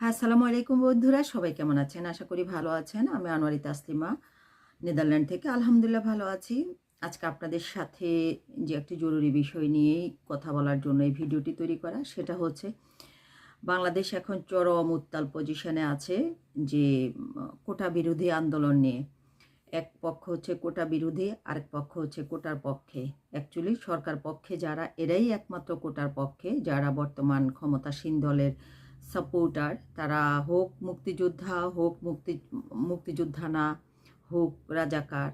হ্যাঁ আসসালামু আলাইকুম বন্ধুরা, সবাই কেমন আছেন? আশা করি ভালো আছেন। আমি আনোয়ারি তাসলিমা, নেদারল্যান্ড থেকে। আলহামদুলিল্লাহ ভালো আছি। আজকে আপনাদের সাথে যে একটি জরুরি বিষয় নিয়েই কথা বলার জন্য এই ভিডিওটি তৈরি করা, সেটা হচ্ছে বাংলাদেশ এখন চরম উত্তাল পজিশনে আছে যে, কোটা বিরোধী আন্দোলন নিয়ে। এক পক্ষ হচ্ছে কোটা বিরোধী, আরেক পক্ষ হচ্ছে কোটার পক্ষে। অ্যাকচুয়ালি সরকার পক্ষে যারা, এরাই একমাত্র কোটার পক্ষে, যারা বর্তমান ক্ষমতাসীন দলের সাপোর্টার তারা হোক মুক্তিযোদ্ধা, হোক মুক্তি মুক্তিযোদ্ধা না হোক রাজাকার,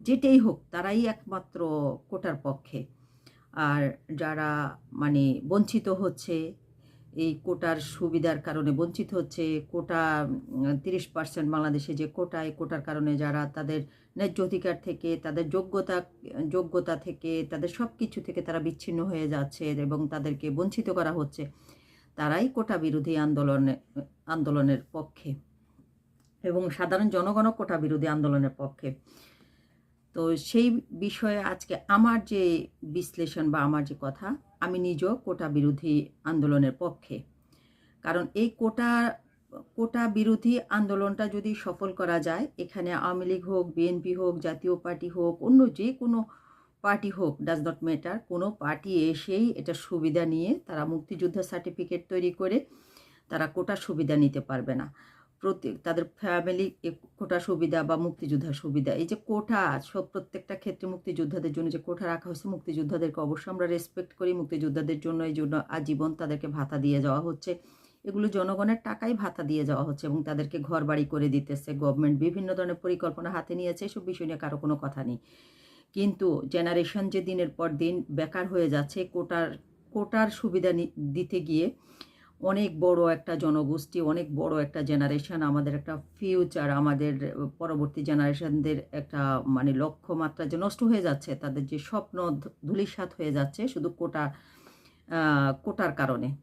যেটাই হোক, তারাই একমাত্র কোটার পক্ষে। আর যারা মানে বঞ্চিত হচ্ছে, এই কোটার সুবিধার কারণে বঞ্চিত হচ্ছে, কোটা তিরিশ পার্সেন্ট বাংলাদেশে যে কোটা, এই কোটার কারণে যারা তাদের ন্যায্য অধিকার থেকে, তাদের যোগ্যতা যোগ্যতা থেকে, তাদের সব কিছু থেকে তারা বিচ্ছিন্ন হয়ে যাচ্ছে এবং তাদেরকে বঞ্চিত করা হচ্ছে। তারাই কোটা বিরোধী আন্দোলনে, আন্দোলনের পক্ষে এবং সাধারণ জনগণও কোটা বিরোধী আন্দোলনের পক্ষে। তো সেই বিষয়ে আজকে আমার যে বিশ্লেষণ বা আমার যে কথা, আমি নিজেও কোটা বিরোধী আন্দোলনের পক্ষে। কারণ এই কোটা কোটা বিরোধী আন্দোলনটা যদি সফল করা যায়, এখানে আওয়ামী লীগ হোক, বিএনপি হোক, জাতীয় পার্টি হোক, অন্য যে কোনো পার্টি হোক ডাজ নট ম্যাটার কোনো পার্টি এসেই এটা সুবিধা নিয়ে তারা মুক্তিযোদ্ধা সার্টিফিকেট তৈরি করে তারা কোটার সুবিধা নিতে পারবে না। প্রতি, তাদের ফ্যামিলি কোটা সুবিধা বা মুক্তিযোদ্ধার সুবিধা। এই যে কোটা, সব প্রত্যেকটা ক্ষেত্রে মুক্তিযোদ্ধাদের জন্য যে কোটা রাখা হয়েছে, মুক্তিযোদ্ধাদেরকে অবশ্যই আমরা রেসপেক্ট করি। মুক্তিযোদ্ধাদের জন্য, এই জন্য আজীবন তাদেরকে ভাতা দিয়ে যাওয়া হচ্ছে। এগুলো জনগণের টাকাই ভাতা দিয়ে যাওয়া হচ্ছে এবং তাদেরকে ঘর বাড়ি করে দিতেছে। গভর্নমেন্ট বিভিন্ন ধরনের পরিকল্পনা হাতে নিয়েছে। এসব বিষয় নিয়ে কারও কোনো কথা নেই। কিন্তু জেনারেশন যে দিনের পর দিন বেকার হয়ে যাচ্ছে, কোটার কোটার সুবিধা দিতে গিয়ে অনেক বড় একটা জনগোষ্ঠী, অনেক বড় একটা জেনারেশন আমাদের একটা ফিউচার আমাদের পরবর্তী জেনারেশনদের একটা মানে লক্ষ্যমাত্রা যে নষ্ট হয়ে যাচ্ছে, তাদের যে স্বপ্ন ধ- ধূলিসাৎ হয়ে যাচ্ছে শুধু কোটা কোটার কারণে।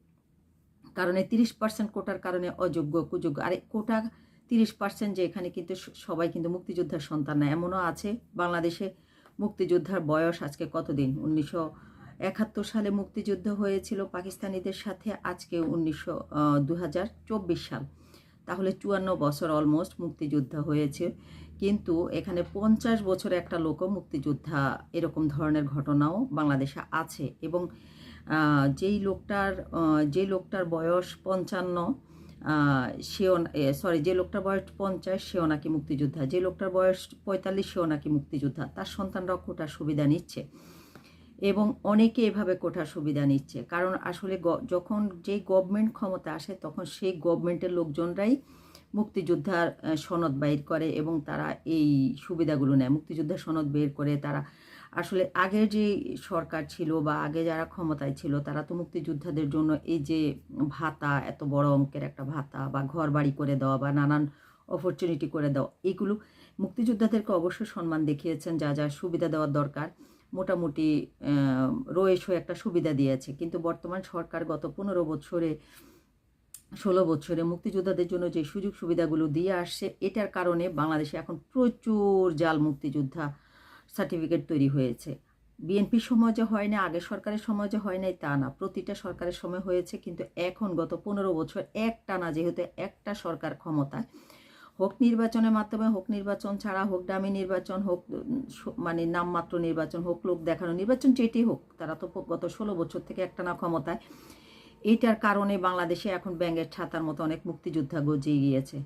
কারণে তিরিশ পার্সেন্ট কোটার কারণে অযোগ্য, কুযোগ্য। আরে, কোটা তিরিশ পার্সেন্ট যে এখানে কিন্তু সবাই কিন্তু মুক্তিযোদ্ধার সন্তান না, এমনও আছে বাংলাদেশে মুক্তিযোদ্ধার বয়স আজকে কতদিন? উনিশশো একাত্তর সালে মুক্তিযুদ্ধ হয়েছিল পাকিস্তানিদের সাথে আজকে উনিশশো দু সাল। তাহলে চুয়ান্ন বছর অলমোস্ট মুক্তিযোদ্ধা হয়েছে। কিন্তু এখানে পঞ্চাশ বছর একটা লোকও মুক্তিযোদ্ধা এরকম ধরনের ঘটনাও বাংলাদেশে আছে এবং যেই লোকটার আহ, যে লোকটার বয়স পঞ্চান্ন সেও সরি যে লোকটার বয়স পঞ্চাশ, সেও নাকি মুক্তিযোদ্ধা। যে লোকটার বয়স পঁয়তাল্লিশ, সেও নাকি মুক্তিযোদ্ধা। তার সন্তানরাও কোটার সুবিধা নিচ্ছে। এবং অনেকে এভাবে কোটার সুবিধা নিচ্ছে। কারণ আসলে যখন যেই গভর্নমেন্ট ক্ষমতা আসে, তখন সেই গভর্নমেন্টের লোকজনরাই মুক্তিযোদ্ধার সনদ বাইর করে এবং তারা এই সুবিধাগুলো নেয়। মুক্তিযোদ্ধার সনদ বের করে, তারা আসলে আগের যে সরকার ছিল বা আগে যারা ক্ষমতায় ছিল, তারা তো মুক্তিযোদ্ধাদের জন্য এই যে ভাতা, এত বড় অঙ্কের একটা ভাতা বা ঘর বাড়ি করে দেওয়া বা নানান অপরচুনিটি করে দেওয়া, এগুলো মুক্তিযোদ্ধাদেরকে অবশ্যই সম্মান দেখিয়েছেন, যা যা সুবিধা দেওয়ার দরকার। মোটামুটি হয়ে একটা সুবিধা দিয়েছে। কিন্তু বর্তমান সরকার গত পনেরো বছরে, ষোলো বছরে মুক্তিযোদ্ধাদের জন্য যে সুযোগ সুবিধাগুলো দিয়ে আসছে, এটার কারণে বাংলাদেশে এখন প্রচুর জাল মুক্তিযোদ্ধা সার্টিফিকেট তৈরি হয়েছে। বিএনপির সময় যে হয় না আগের সরকারের সময় যে হয় নাই, তা না। প্রতিটা সরকারের সময় হয়েছে, কিন্তু এখন গত পনেরো বছর একটা না, যেহেতু একটা সরকার ক্ষমতায় হোক নির্বাচনের মাধ্যমে, হোক নির্বাচন ছাড়া, হোক ডামি নির্বাচন, হোক মানে নামমাত্র নির্বাচন, হোক লোক দেখানো, নির্বাচন যেটি হোক, তারা তো গত ষোলো বছর থেকে একটা না ক্ষমতায়। এইটার কারণে বাংলাদেশে এখন ব্যাঙের ছাতার মতো অনেক মুক্তিযোদ্ধা গজিয়ে গিয়েছে।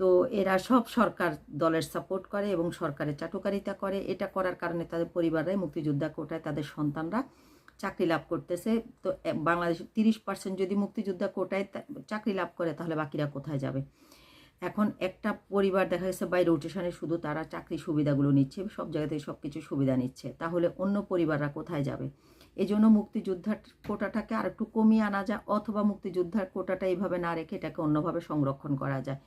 তো এরা সব সরকার দলের সাপোর্ট করে এবং সরকারের চাটুকারিতা করে। এটা করার কারণে তাদের পরিবারে মুক্তিযোদ্ধা কোটায় তাদের সন্তানরা চাকরি লাভ করতেছে। তো বাংলাদেশ তিরিশ পার্সেন্ট যদি মুক্তিযোদ্ধা কোটায় চাকরি লাভ করে তাহলে বাকিরা কোথায় যাবে? এখন একটা পরিবার দেখা গেছে বাই রোটেশনে শুধু তারা চাকরি সুবিধাগুলো নিচ্ছে, সব জায়গা থেকে সব কিছু সুবিধা নিচ্ছে। তাহলে অন্য পরিবাররা কোথায় যাবে? এই জন্য মুক্তিযোদ্ধার কোটাটাকে আর একটু কমিয়ে আনা যায়, অথবা মুক্তিযোদ্ধার কোটাটা এইভাবে না রেখে এটাকে অন্যভাবে সংরক্ষণ করা যায়।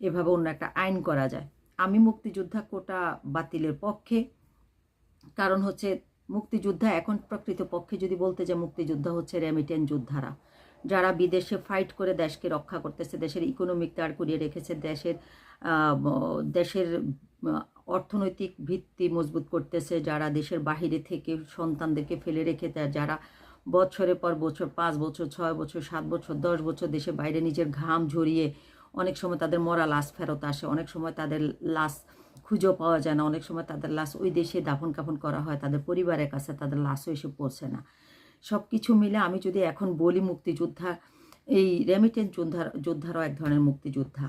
এভাবে অন্য একটা আইন করা যায়। আমি মুক্তিযোদ্ধা কোটা বাতিলের পক্ষে। কারণ হচ্ছে মুক্তিযোদ্ধা এখন প্রকৃত পক্ষে যদি বলতে যে মুক্তিযোদ্ধা হচ্ছে রেমিটেন যোদ্ধারা। যারা বিদেশে ফাইট করে দেশকে রক্ষা করতেছে, দেশের ইকোনমিক দাঁড় করিয়ে রেখেছে, দেশের দেশের অর্থনৈতিক ভিত্তি মজবুত করতেছে, যারা দেশের বাহিরে থেকে সন্তানদেরকে ফেলে রেখে দেয়, যারা বছরের পর বছর, পাঁচ বছর, ছয় বছর, সাত বছর, দশ বছর দেশে বাইরে নিজের ঘাম ঝরিয়ে অনেক সময় তাদের মরা লাশ ফেরত আসে, অনেক সময় তাদের লাশ খুঁজেও পাওয়া যায় না, অনেক সময় তাদের লাশ ওই দেশে দাফন কাফন করা হয়, তাদের পরিবারের কাছে তাদের লাশও এসে পড়ছে না। সব কিছু মিলে আমি যদি এখন বলি মুক্তিযোদ্ধা, এই রেমিটেন্স যোদ্ধার, যোদ্ধারও এক ধরনের মুক্তিযোদ্ধা।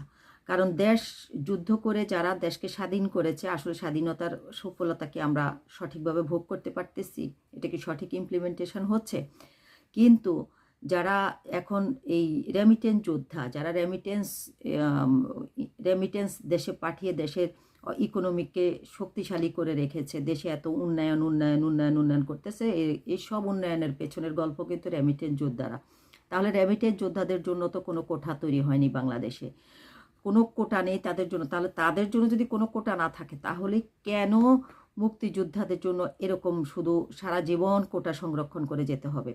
কারণ দেশ যুদ্ধ করে যারা দেশকে স্বাধীন করেছে, আসলে স্বাধীনতার সফলতাকে আমরা সঠিকভাবে ভোগ করতে পারতেছি এটা কি সঠিক ইমপ্লিমেন্টেশন হচ্ছে। কিন্তু যারা এখন এই রেমিটেন্স যোদ্ধা, যারা রেমিটেন্স রেমিটেন্স দেশে পাঠিয়ে দেশের ইকোনমিককে শক্তিশালী করে রেখেছে, দেশে এত উন্নয়ন উন্নয়ন উন্নয়ন উন্নয়ন করতেছে এই সব উন্নয়নের পেছনের গল্প কিন্তু রেমিটেন্স যোদ্ধারা। তাহলে রেমিটেন্স যোদ্ধাদের জন্য তো কোনো কোঠা তৈরি হয়নি বাংলাদেশে। কোনো কোটা নেই তাদের জন্য। তাহলে তাদের জন্য যদি কোনো কোটা না থাকে, তাহলে কেন মুক্তিযোদ্ধাদের জন্য এরকম শুধু সারা জীবন কোটা সংরক্ষণ করে যেতে হবে?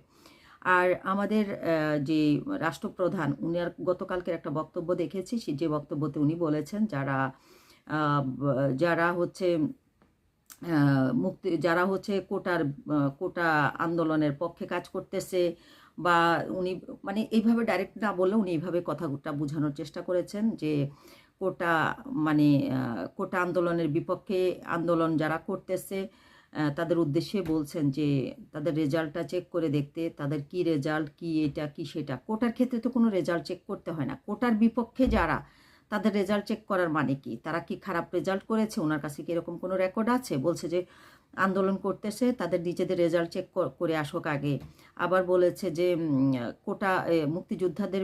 আর আমাদের যে রাষ্ট্রপ্রধান, উনি আর গতকালকের একটা বক্তব্য দেখেছি যে বক্তব্যতে উনি বলেছেন, যারা যারা হচ্ছে মুক্তি, যারা হচ্ছে কোটার কোটা আন্দোলনের পক্ষে কাজ করতেছে বা উনি মানে এইভাবে ডাইরেক্ট না বললে উনি এইভাবে কথাটা বোঝানোর চেষ্টা করেছেন যে কোটা মানে কোটা আন্দোলনের বিপক্ষে আন্দোলন যারা করতেছে তাদের উদ্দেশ্যে বলছেন যে তাদের রেজাল্টটা চেক করে দেখতে তাদের কি রেজাল্ট, কি এটা, কি সেটা। কোটার ক্ষেত্রে তো কোনো রেজাল্ট চেক করতে হয় না। কোটার বিপক্ষে যারা তাদের রেজাল্ট চেক করার মানে কি? তারা কি খারাপ রেজাল্ট করেছে? ওনার কাছে কি এরকম কোনো রেকর্ড আছে? বলছে যে আন্দোলন করতেছে, তাদের নিজেদের রেজাল্ট চেক করে আসুক আগে। আবার বলেছে যে কোটা মুক্তিযোদ্ধাদের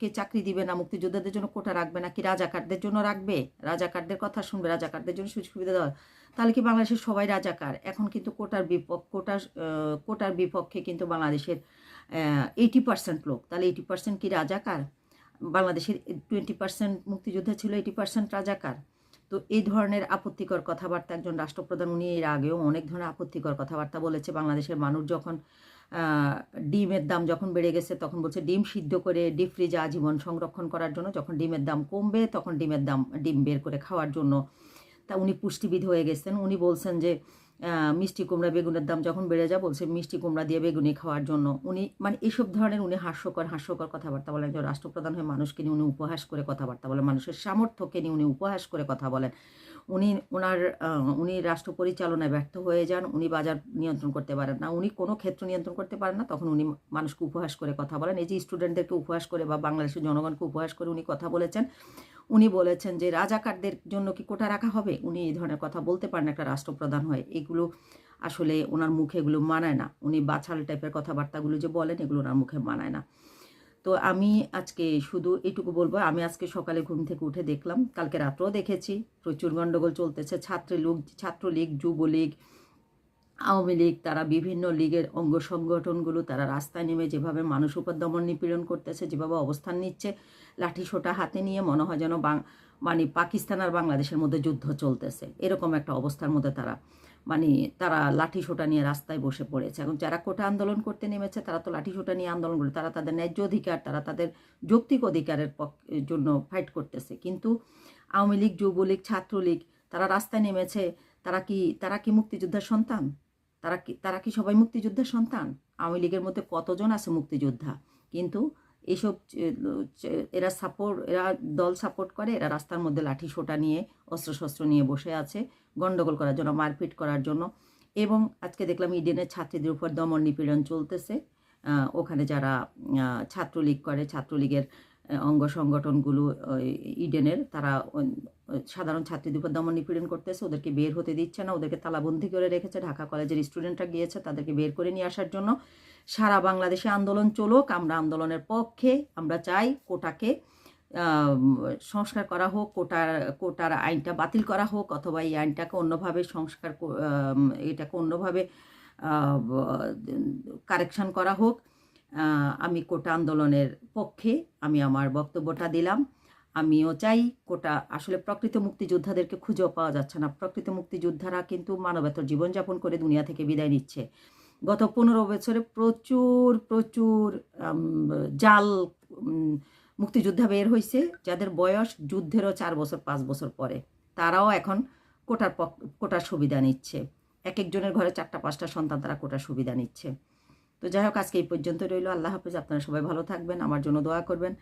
কে চাকরি দিবে না? মুক্তিযোদ্ধাদের জন্য কোটা রাখবে না কি রাজাকারদের জন্য রাখবে? রাজাকারদের কথা শুনবে, রাজাকারদের জন্য সুযোগ সুবিধা দেওয়া তাহলে কি বাংলাদেশের সবাই রাজাকার? এখন কিন্তু কোটার বিপক্ষ, কোটার কোটার বিপক্ষে কিন্তু বাংলাদেশের এইটি পার্সেন্ট লোক। তাহলে এইটি পার্সেন্ট কি রাজাকার? বাংলাদেশের টোয়েন্টি পার্সেন্ট মুক্তিযোদ্ধা ছিল এইটি পার্সেন্ট রাজাকার। তো এই ধরনের আপত্তিকর কথাবার্তা একজন রাষ্ট্রপ্রধান, উনি এর আগেও অনেক ধরনের আপত্তিকর কথাবার্তা বলেছে। বাংলাদেশের মানুষ যখন ডিমের দাম যখন বেড়ে গেছে, তখন বলছে ডিম সিদ্ধ করে, ডিপ ফ্রিজে আজীবন সংরক্ষণ করার জন্য। যখন ডিমের দাম কমবে, তখন ডিমের দাম, ডিম বের করে খাওয়ার জন্য তা উনি পুষ্টিবিদ হয়ে গেছেন। উনি বলছেন যে মিষ্টি কুমড়া বেগুনের দাম যখন বেড়ে যায়, বলছে মিষ্টি কুমড়া দিয়ে বেগুনি খাওয়ার জন্য। উনি মানে এইসব ধরনের উনি হাস্যকর হাস্যকর কথাবার্তা বলেন। একজন রাষ্ট্রপ্রধান হয়ে মানুষকে নিয়ে উনি উপহাস করে কথাবার্তা বলেন, মানুষের সামর্থ্যকে নিয়ে উনি উপহাস করে কথা বলেন। উনি ওনার উনি রাষ্ট্র পরিচালনায় ব্যর্থ হয়ে যান, উনি বাজার নিয়ন্ত্রণ করতে পারেন না। উনি কোনো ক্ষেত্র নিয়ন্ত্রণ করতে পারেন না, তখন উনি মানুষকে উপহাস করে কথা বলেন। এই যে স্টুডেন্টদেরকে উপহাস করে বা বাংলাদেশের জনগণকে উপহাস করে উনি কথা বলেছেন উনি বলেছেন যে রাজাকারদের জন্য কি কোটা রাখা হবে? উনি এই ধরনের কথা বলতে পারেন একটা রাষ্ট্রপ্রধান হয়ে। এগুলো আসলে ওনার মুখে এগুলো মানায় না। উনি বাছাল টাইপের কথাবার্তাগুলো যে বলেন, এগুলো ওনার মুখে মানায় না। তো আমি আজকে শুধু এইটুকু বলব, আমি আজকে সকালে ঘুম থেকে উঠে দেখলাম, কালকে রাত্রেও দেখেছি। প্রচুর গণ্ডগোল চলতেছে। ছাত্রলীগ ছাত্রলীগ, যুবলীগ আওয়ামী লীগ, তারা বিভিন্ন লীগের অঙ্গ সংগঠনগুলো, তারা রাস্তায় নেমে যেভাবে মানুষ উপর দমন নিপীড়ন করতেছে, যেভাবে অবস্থান নিচ্ছে, লাঠি সোটা হাতে নিয়ে মনে হয় যেন মানে পাকিস্তান আর বাংলাদেশের মধ্যে যুদ্ধ চলতেছে। এরকম একটা অবস্থার মধ্যে তারা মানে তারা লাঠি সোটা নিয়ে রাস্তায় বসে পড়েছে। এখন যারা কোটা আন্দোলন করতে নেমেছে, তারা তো লাঠি সোটা নিয়ে আন্দোলন করে, তারা তাদের ন্যায্য অধিকার, তারা তাদের যৌক্তিক অধিকারের জন্য ফাইট করতেছে। কিন্তু আওয়ামী লীগ, যুবলীগ, ছাত্রলীগ, তারা রাস্তায় নেমেছে, তারা কি তারা কি মুক্তিযোদ্ধার সন্তান? তারা কি তারা কি সবাই মুক্তিযোদ্ধার সন্তান? আওয়ামী লীগের মধ্যে কতজন আছে মুক্তিযোদ্ধা? কিন্তু এইসব এরা সাপোর্ট এরা দল সাপোর্ট করে, এরা রাস্তার মধ্যে লাঠি সোটা নিয়ে, অস্ত্রশস্ত্র নিয়ে বসে আছে গণ্ডগোল করার জন্য, মারপিট করার জন্য। এবং আজকে দেখলাম ইডেনের ছাত্রীদের উপর দমন নিপীড়ন চলতেছে। ওখানে যারা ছাত্রলীগ করে, ছাত্রলীগের অঙ্গ সংগঠনগুলো ইডেনের, তারা সাধারণ ছাত্রীদের উপর দমন নিপীড়ন করতেছে, ওদেরকে বের হতে দিচ্ছে না, ওদেরকে তালাবন্দি করে রেখেছে, ঢাকা কলেজের স্টুডেন্টরা গিয়েছে তাদেরকে বের করে নিয়ে আসার জন্য। সারা বাংলাদেশে আন্দোলন চলুক, আমরা আন্দোলনের পক্ষে, আমরা চাই কোটাকে সংস্কার করা হোক, কোটার কোটার আইনটা বাতিল করা হোক, অথবা এই আইনটাকে অন্যভাবে সংস্কার এটাকে অন্যভাবে কারেকশন করা হোক। আমি কোটা আন্দোলনের পক্ষে, আমি আমার বক্তব্যটা দিলাম। আমিও চাই কোটা আসলে প্রকৃত মুক্তিযোদ্ধাদেরকে খুঁজেও পাওয়া যাচ্ছে না। প্রকৃত মুক্তিযোদ্ধারা কিন্তু মানবেতর জীবনযাপন করে দুনিয়া থেকে বিদায় নিচ্ছে। গত পনেরো বছরে প্রচুর প্রচুর জাল মুক্তিযোদ্ধা বের হয়েছে যাদের বয়স যুদ্ধেরও চার বছর, পাঁচ বছর পরে। তারাও এখন কোটার কোটার সুবিধা নিচ্ছে। এক একজনের ঘরে চারটা, পাঁচটা সন্তান তারা কোটার সুবিধা নিচ্ছে। তো যাই হোক, আজকে এই পর্যন্ত রইল। আল্লাহ হাফেজ। আপনারা সবাই ভালো থাকবেন। আমার জন্য দোয়া করবেন।